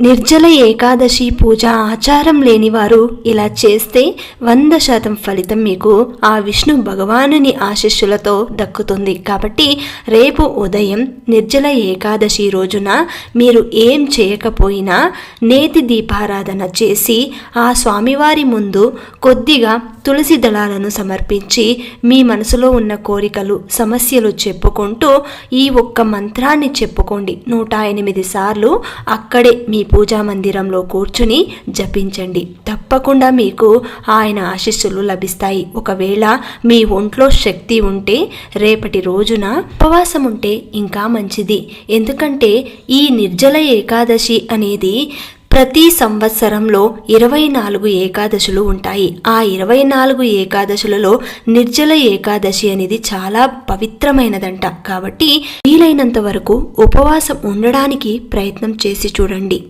నిర్జల ఏకాదశి పూజ ఆచారం లేనివారు ఇలా చేస్తే వంద శాతం ఫలితం మీకు ఆ విష్ణు భగవానుని ఆశీస్సులతో దక్కుతుంది. కాబట్టి రేపు ఉదయం నిర్జల ఏకాదశి రోజున మీరు ఏం చేయకపోయినా నేతి దీపారాధన చేసి ఆ స్వామివారి ముందు కొద్దిగా తులసి దళాలను సమర్పించి మీ మనసులో ఉన్న కోరికలు సమస్యలు చెప్పుకుంటూ ఈ ఒక్క మంత్రాన్ని చెప్పుకోండి. నూట ఎనిమిది సార్లు అక్కడే మీ పూజా మందిరంలో కూర్చుని జపించండి. తప్పకుండా మీకు ఆయన ఆశీస్సులు లభిస్తాయి. ఒకవేళ మీ ఒంట్లో శక్తి ఉంటే రేపటి రోజున ఉపవాసం ఉంటే ఇంకా మంచిది. ఎందుకంటే ఈ నిర్జల ఏకాదశి అనేది ప్రతి సంవత్సరంలో ఇరవై నాలుగు ఏకాదశులు ఉంటాయి. ఆ ఇరవై నాలుగు ఏకాదశులలో నిర్జల ఏకాదశి అనేది చాలా పవిత్రమైనదంట. కాబట్టి వీలైనంత వరకు ఉపవాసం ఉండడానికి ప్రయత్నం చేసి చూడండి.